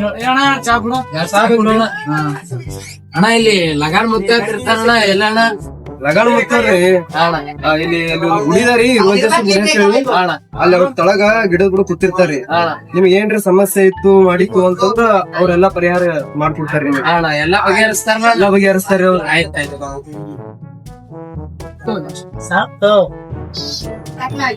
ಅಣ್ಣ ಬಿಡು ಇಲ್ಲಿ ಲಗಾನ್ ಮುತ್ತ ಇರ್ತಾರಣ್ಣ ಎಲ್ಲ ಅಣ್ಣ? ಲಗಾಣ ಮುತ್ತಾರ್ರಿ ಇಲ್ಲಿ ಅಲ್ಲಿ ಒಂದು ಗುಡಿ ಅದಾರಿ ರೋಜಸ್ ಗುಡಿ ಅಂತ ಹೇಳಿ ಅಣ್ಣ. ಅಲ್ಲಿ ಅವ್ರ ತಳಗ ಗಿಡದ ಕೂಡ ಕೂತಿರ್ತಾರ್ರಿ ಅಣ್ಣ. ನಿಮ್ಗೆ ಏನ್ರಿ ಸಮಸ್ಯೆ ಇತ್ತು ಮಾಡಿತ್ತು ಅಂತಂದ್ರ ಅವ್ರೆಲ್ಲಾ ಪರಿಹಾರ ಮಾಡ್ಕೊಡ್ತಾರ್ರಿ ನಿಮ್ಗೆ. ಅಣ್ಣ. ಎಲ್ಲ ಬಗೆಹರಿಸ್ತಾರ ಎಲ್ಲ ಬಗೆಹರಿಸ್ತಾರ ಅವ್ರು. ಆಯ್ತಾಯ್ತು ಸಾಕು. ಹೋಗ್ರಪ್ಪ. ಅಲ್ಲಿ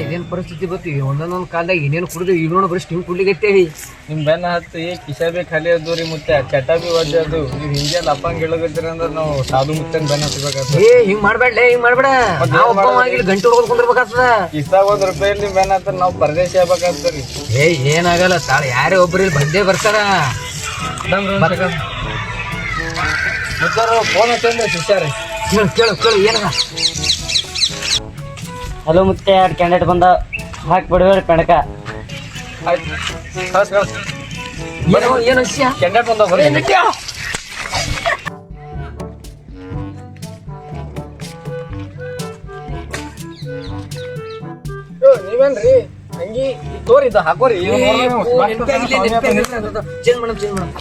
ಇದೇನ್ ಪರಿಸ್ಥಿತಿ ಗೊತ್ತಿ? ಒಂದೊಂದೊಂದ್ ಕಾಲದಾಗ ಏನೇನು ಕುಡಿದು ಈಗ ನೋಡಿ ಬರೀ ಸ್ಟಿಮ್ ಕುಡ್ಲಿಗತ್ತೇವಿ ನಿಮ್ ಬೆನ್ನ ಹತ್ತು ಕಿಶ ಕಿಶಾಬಿ ಖಾಲಿ ಅದು ರೀ ಮುತ್ತೆ. ಚಟ ಬಿ ಒದ್ದೆ ಅದು ನೀವ್ ಹಿಂಗೆ ಲಪ್ಪಂಗ್ ಹೇಳಕತ್ತೀರಿ ಅಂದ್ರೆ ನಾವು ಸಾಧು ಮುತ್ತನ್ ಬೆನ್ನ ಹತ್ಬೇಕಾಗ್ತದೆ. ಏ ಹಿಂಗ್ ಮಾಡ್ಬೇಡ ಹಿಂಗ್ ಮಾಡ್ಬೇಡ. ನಾವು ಒಬ್ಬ ಆಗಿಲ್ಲ ಗಂಟೆ ಹೊಡ್ಕೊಂಡ್ ಕುಂದಿರ್ಬೇಕಾಗ್ತದ. ಕಿಸ್ದಾಗ ಒಂದ್ ರೂಪಾಯಿ ನಿಮ್ ಬೆನ್ನ ಹತ್ರ ನಾವ್ ಪರದೇಶ ಆಗ್ಬೇಕಾಗ್ತದ್ರಿ ಏ ಏನಾಗಲ್ಲ ತಾಳ ಯಾರೇ ಒಬ್ರು ಇಲ್ಲಿ ಬಂದೇ ಬರ್ತಾರ. ಮುತ್ತಾರ ಫೋನ್ ಹಚ್ಚಂದ್ರೆ ಶಿಷ್ಯಾರಿ ಕೇಳು ಕೇಳು ಕೇಳು ಏನದ? ಹಲೋ ಮುತ್ತೆ ಎರಡು ಕ್ಯಾಂಡಿಡೇಟ್ ಬಂದ ಹಾಕಿ ಬಿಡಬೇಡ ಕಣಕ ನೀವೇನ್ರಿ ಆಯ್ತು ಕಳ್ಸ್ ಕಳ್ಸ್ ಏನು ಚೇಂಜ್ ಮಾಡಮ್ ಚೇಂಜ್ ಬಂದ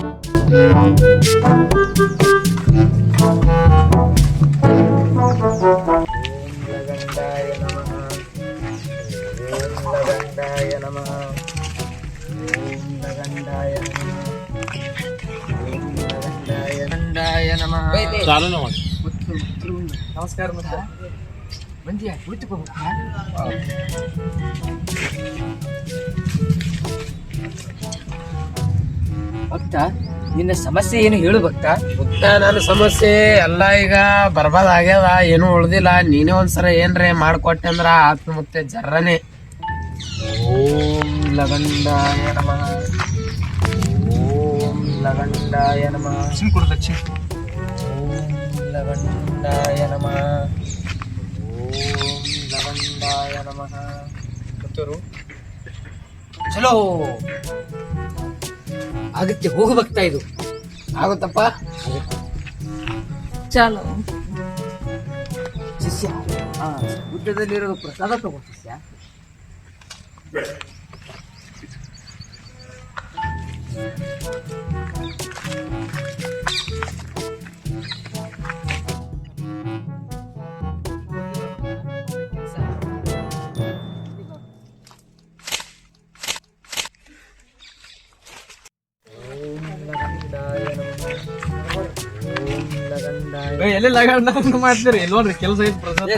ಬರ್ರಿ ನಮ. ನಮಸ್ಕಾರ ಮತ್ತೆ ಬಂದಿಯಾ? ಕುಳಿತುಕೋ ಭಕ್ತ ನಿನ್ನ ಸಮಸ್ಯೆ ಏನು ಹೇಳು ಭಕ್ತ. ಭಕ್ತ ನನ್ನ ಸಮಸ್ಯೆ ಎಲ್ಲ ಈಗ ಬರ್ಬಾದ್ ಆಗ್ಯದ ಏನು ಉಳ್ದಿಲ್ಲ. ನೀನೇ ಒಂದ್ಸರ ಏನ್ರೆ ಮಾಡ್ಕೊಟ್ಟೆ ಅಂದ್ರ ಆತ್ಮಹತ್ಯೆ ಮತ್ತೆ ಜರ್ರನೆ. ಓಂ ಲಗಂಡಾಯ ನಮಃ. ಓಂ ಲಗಂಡಾಯ ನಮಃ. ಓಂ ಲಗಂಡಾಯ ನಮಃ. ಓಂ ಲಗಂಡಾಯ ನಮಃ. ಗೊತ್ತರು ಚಲೋ. ಆಗತ್ತೆ ಹೋಗು ಭಕ್ತ ಇದು. ಆಗುತ್ತಪ್ಪ? ಚಲೋ. ಶಿಷ್ಯ. ಹಾ ಗುಡ್ಡದಲ್ಲಿರೋದು ಪ್ರಸಾದ ತಗೋ ಶಿಷ್ಯ. ಎಲ್ಲಿ ಲಗಾಡ್ ಮಾಡ್ತೀರಿ? ನೋಡ್ರಿ ಕೆಲಸ ಐತಿ ಪ್ರಸಾದ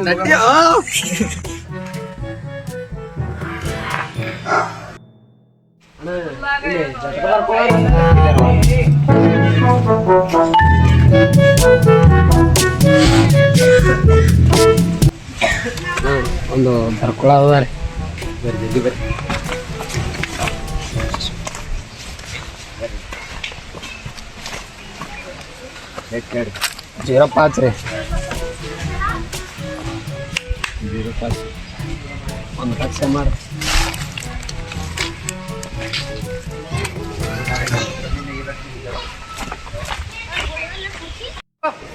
ಒಂದು ಬರ್ಕೊಳ ಅದಾರೆ ಜೀರೋ ಪಾಚ್ ರೀ ಜೀರೋ ಪಾಚ್ ಒಂದು ಲಕ್ಷ ಮಾಡಿ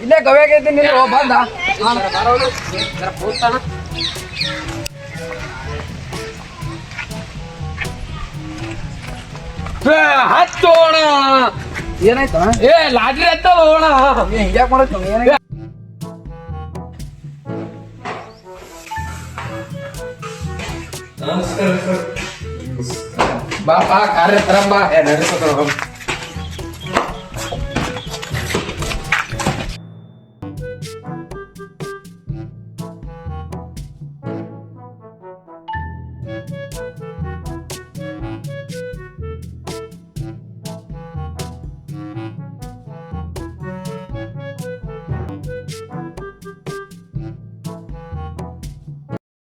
ಇಲ್ಲೇ ಗವ್ಯಾಗೈತಿ ನಿಂದ್ರು ಬಂದ ಕೂತಾನ ಹತ್ತೋಣ ಏನಾಯ್ತು ಏ ಲಾಟ್ರಿ ಹತ್ತ ಹೋಗೋಣ ಹಿಂಗ್ಯಾಕ್ ಮಾಡಕ್ ಏನಾಯ್ತು ಬಾ ಬಾ ಕಾರ್ಯ ತರಂಬ ಏ ನಡೆಸೋದು